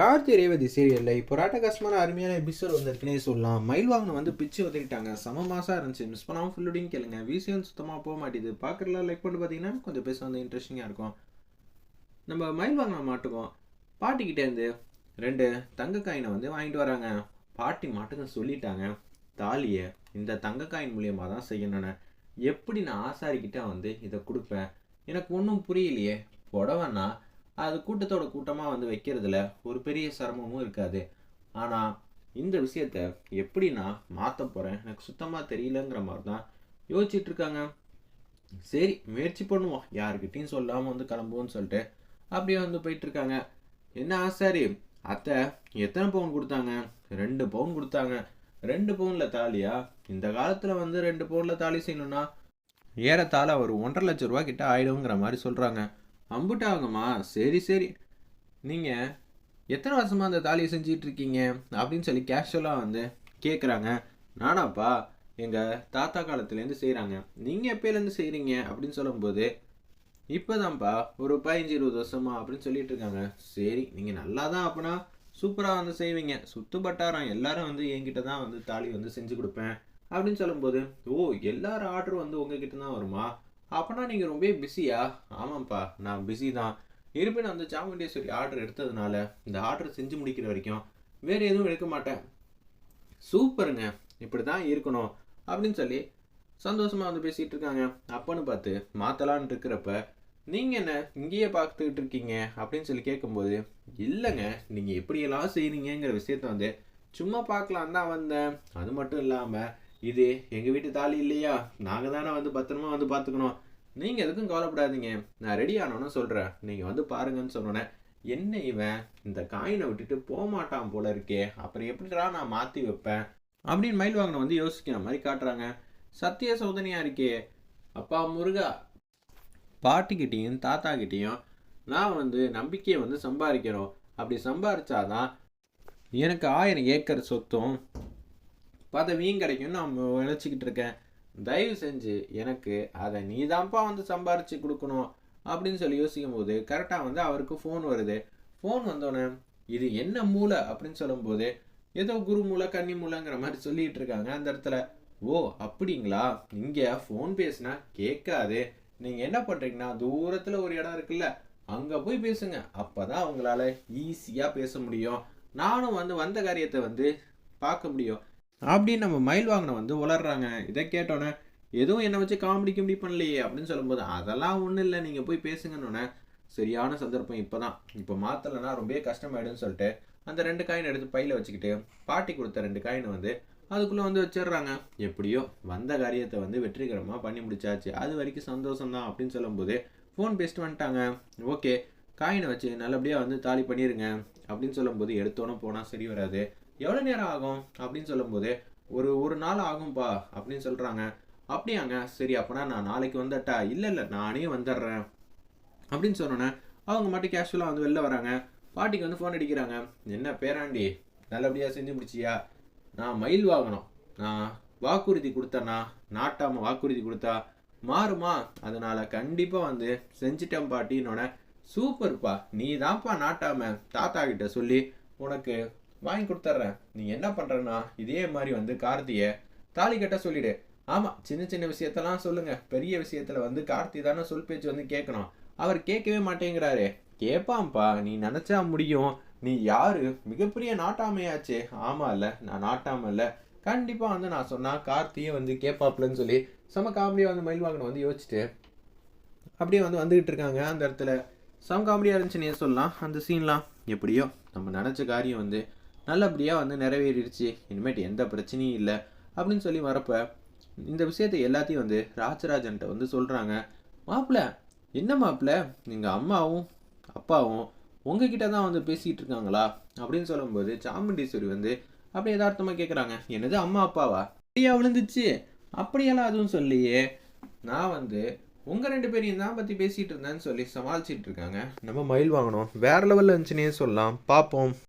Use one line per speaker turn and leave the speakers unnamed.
கார்த்தி ரேவதி சீரியலில் இப்போ ராட்டகாசமான அருமையான எபிசோட் வந்திருக்குனே சொல்லலாம். மயில் வாங்கின வந்து பிச்சு வந்துக்கிட்டாங்க. சம மாசாக இருந்துச்சு. மிஸ் பண்ணாமல் ஃபுல்லுடையும் கேளுங்க. விசியம் சுத்தமாக போக மாட்டேது. பார்க்குறதுல லைக் பண்ணி பார்த்தீங்கன்னா கொஞ்சம் பேச வந்து இன்ட்ரெஸ்டிங்காக இருக்கும். நம்ம மயில் வாங்கின மாட்டுக்கும் பாட்டிக்கிட்டேருந்து ரெண்டு தங்க காயினை வந்து வாங்கிட்டு வராங்க. பாட்டி மாட்டுக்கு சொல்லிட்டாங்க தாலியை இந்த தங்க காயின் மூலியமாக தான் செய்யணும்னு. எப்படி நான் ஆசாரிக்கிட்ட வந்து இதை கொடுப்பேன்? எனக்கு ஒன்றும் புரியலையே. புடவைன்னா அது கூட்டத்தோட கூட்டமாக வந்து வைக்கிறதுல ஒரு பெரிய சிரமமும் இருக்காது. ஆனால் இந்த விஷயத்த எப்படி நான் மாற்ற போகிறேன் எனக்கு சுத்தமாக தெரியலங்கிற மாதிரி தான் யோசிச்சுட்டு இருக்காங்க சரி முயற்சி பண்ணுவோம். யாருக்கிட்டையும் சொல்லாமல் வந்து கிளம்புவோம்னு சொல்லிட்டு அப்படியே வந்து போயிட்டுருக்காங்க என்ன ஆசாரி அத்தை எத்தனை பவுன் கொடுத்தாங்க? ரெண்டு பவுன் கொடுத்தாங்க. ரெண்டு பவுனில் தாலியா? இந்த காலத்தில் வந்து ரெண்டு பவுனில் தாலி செய்யணும்னா ஏறத்தாழ ஒரு ஒன்றரை லட்ச ரூபா கிட்ட ஆயிடுங்கிற மாதிரி சொல்கிறாங்க அம்புட்டாகுமா சரி சரி. நீங்கள் எத்தனை வருஷமாக அந்த தாலியை செஞ்சிகிட்ருக்கீங்க அப்படின்னு சொல்லி கேஷுவலாக வந்து கேட்குறாங்க நானாப்பா எங்கள் தாத்தா காலத்துலேருந்து செய்கிறாங்க நீங்கள் எப்போலேருந்து செய்கிறீங்க அப்படின்னு சொல்லும்போது இப்போதான்ப்பா ஒரு பதினஞ்சு இருபது வருஷமா அப்படின்னு சொல்லிட்டு இருக்காங்க சரி நீங்கள் நல்லா தான் அப்படின்னா சூப்பராக வந்து செய்வீங்க. சுத்து பட்டாரம் எல்லாரும் வந்து என்கிட்ட தான் வந்து தாலி வந்து செஞ்சு கொடுப்பேன். அப்படின்னு சொல்லும்போது ஓ எல்லாரும் ஆர்டர் வந்து உங்ககிட்ட தான் வருமா? அப்போனா நீங்கள் ரொம்ப பிஸியா ஆமாம்ப்பா நான் பிஸி தான். இருப்பினும் அந்த சாமுண்டேஸ்வரி ஆர்டர் எடுத்ததுனால இந்த ஆர்டர் செஞ்சு முடிக்கிற வரைக்கும் வேறு எதுவும் எடுக்க மாட்டேன். சூப்பருங்க இப்படி தான் இருக்கணும் அப்படின்னு சொல்லி சந்தோஷமாக வந்து பேசிகிட்டு இருக்காங்க. அப்பன்னு பார்த்து மாற்றலான்னு இருக்கிறப்ப நீங்கள் என்ன இங்கேயே பார்த்துக்கிட்டு இருக்கீங்க? அப்படின்னு சொல்லி கேட்கும்போது இல்லைங்க நீங்கள் எப்படியெல்லாம் செய்கிறீங்கிற விஷயத்த வந்து சும்மா பார்க்கலாம் தான் வந்தேன். அது மட்டும் இல்லாமல் இது எங்கள் வீட்டு தாலி இல்லையா? நாங்கள் தானே வந்து பத்திரமா வந்து பார்த்துக்கணும். நீங்கள் எதுக்கும் கவலைப்படாதீங்க. நான் ரெடி ஆனோன்னு சொல்கிறேன் நீங்கள் வந்து பாருங்கன்னு சொன்னோன்னே என்ன இவன்? இந்த காயினை விட்டுட்டு போகமாட்டான் போல இருக்கே. அப்புறம் எப்படிடா நான் மாற்றி வைப்பேன்? அப்படின்னு மயில் வாங்கின வந்து யோசிக்கிற மாதிரி காட்டுறாங்க. சத்திய சோதனையாக இருக்கே. அப்பா முருகா. பாட்டிக்கிட்டேயும் தாத்தாக்கிட்டேயும் நான் வந்து நம்பிக்கையை வந்து சம்பாதிக்கிறோம். அப்படி சம்பாதிச்சாதான் எனக்கு ஆயிரம் ஏக்கர் சொத்தும் பதவியும் கிடைக்கும் நான் நினச்சிக்கிட்டு இருக்கேன். தயவு செஞ்சு எனக்கு அதை நீ தான்ப்பா வந்து சம்பாரித்து கொடுக்கணும் அப்படின்னு சொல்லி யோசிக்கும் போது கரெக்டாக வந்து அவருக்கு ஃபோன் வருது. ஃபோன் வந்தோடனே இது என்ன மூளை அப்படின்னு சொல்லும்போது ஏதோ குரு மூளை கன்னி மூளைங்கிற மாதிரி சொல்லிகிட்டு இருக்காங்க அந்த இடத்துல. ஓ அப்படிங்களா? இங்கே ஃபோன் பேசுனா கேட்காது. நீங்கள் என்ன பண்ணுறீங்கன்னா தூரத்தில் ஒரு இடம் இருக்குல்ல அங்கே போய் பேசுங்க. அப்போ தான் அவங்களால ஈஸியாக பேச முடியும். நானும் வந்து வந்த காரியத்தை வந்து பார்க்க முடியும். அப்படின்னு நம்ம மயில் வாங்கின வந்து உளர்றாங்க. இதை கேட்டோன்னே எதுவும் என்னை வச்சு காமெடி கிமெடி பண்ணலையே அப்படின்னு சொல்லும்போது அதெல்லாம் ஒன்றும் இல்லை. நீங்கள் போய் பேசுங்கன்னொன்னே சரியான சந்தர்ப்பம் இப்போ தான் இப்போ மாற்றலைன்னா ரொம்ப கஷ்டமாயிடுன்னு சொல்லிட்டு அந்த ரெண்டு காயின் எடுத்து பையில் வச்சுக்கிட்டு பாட்டி கொடுத்த ரெண்டு காயினை வந்து அதுக்குள்ளே வந்து வச்சிடுறாங்க. எப்படியோ வந்த காரியத்தை வந்து வெற்றிகரமாக பண்ணி முடிச்சாச்சு. அது வரைக்கும் சந்தோஷம் தான் அப்படின்னு சொல்லும்போது ஃபோன் பேசிட்டு வந்துட்டாங்க. ஓகே காயினை வச்சு நல்லபடியாக வந்து தாலி பண்ணிடுங்க அப்படின்னு சொல்லும்போது எடுத்தோன்னே போனால் சரி வராது. எவ்வளோ நேரம் ஆகும் அப்படின்னு சொல்லும்போது ஒரு ஒரு நாள் ஆகும்பா அப்படின்னு சொல்கிறாங்க அப்படியாங்க சரி அப்போனா நான் நாளைக்கு வந்துட்டா? இல்லை இல்லை நானே வந்துடுறேன் அப்படின்னு சொன்னோன்னே அவங்க மட்டும் கேஷுவலாக வந்து வெளில வராங்க. பாட்டிக்கு வந்து ஃபோன் அடிக்கிறாங்க. என்ன பேராண்டி நல்லபடியாக செஞ்சு முடிச்சியா? நான் மயில் வாங்கணும் நான் வாக்குறுதி கொடுத்தேன்னா நாட்டாமல் வாக்குறுதி கொடுத்தா மாறுமா? அதனால் கண்டிப்பாக வந்து செஞ்சிட்டேன் பாட்டின்னொன்னே சூப்பர்ப்பா. நீ தான்ப்பா நாட்டாம. தாத்தா கிட்ட சொல்லி உனக்கு வாங்கி கொடுத்துட்றேன் நீ என்ன பண்ணுறன்னா இதே மாதிரி வந்து கார்த்தியை தாலி கட்ட சொல்லிடு. ஆமாம் சின்ன சின்ன விஷயத்தெல்லாம் சொல்லுங்கள் பெரிய விஷயத்தில் வந்து கார்த்தி தானே சொல் பேச்சு வந்து கேட்கணும் அவர் கேட்கவே மாட்டேங்கிறாரு. கேட்பான்ப்பா நீ நினச்சா முடியும். நீ யார்? மிகப்பெரிய நாட்டாமையாச்சு. ஆமா இல்லை நான் நாட்டாம இல்லை. கண்டிப்பாக வந்து நான் சொன்னால் கார்த்தியே வந்து கேட்பாப்லன்னு சொல்லி செம காமெடியாக வந்து மயில் வாங்கின வந்து யோசிச்சுட்டு அப்படியே வந்து வந்துக்கிட்டு இருக்காங்க. அந்த இடத்துல சம் காமெடியாக இருந்துச்சுன்னு சொல்லலாம்? அந்த சீன்லாம் எப்படியோ நம்ம நினச்ச காரியம் வந்து நல்லபடியாக வந்து நிறைவேறிடுச்சு இனிமேட்டு எந்த பிரச்சனையும் இல்லை அப்படின்னு சொல்லி வரப்போ இந்த விஷயத்தை எல்லாத்தையும் வந்து ராஜராஜன்ட்ட வந்து சொல்கிறாங்க மாப்பிள்ள என்ன மாப்பிள்ள நீங்கள் அம்மாவும் அப்பாவும் உங்ககிட்ட தான் வந்து பேசிகிட்டு இருக்காங்களா? அப்படின்னு சொல்லும்போது சாமுண்டீஸ்வரி வந்து அப்படியே யதார்த்தமாக கேட்குறாங்க என்னது அம்மா அப்பாவா? அப்படியா விழுந்துச்சு. அப்படியெல்லாம் அதுவும் சொல்லியே நான் வந்து உங்கள் ரெண்டு பேரையும் தான் பற்றி பேசிகிட்டு இருந்தேன்னு சொல்லி சமாளிச்சிட்டு இருக்காங்க. நம்ம மயில் வாங்கணும். வேற லெவலில் இருந்துச்சுனே சொல்லலாம். பார்ப்போம்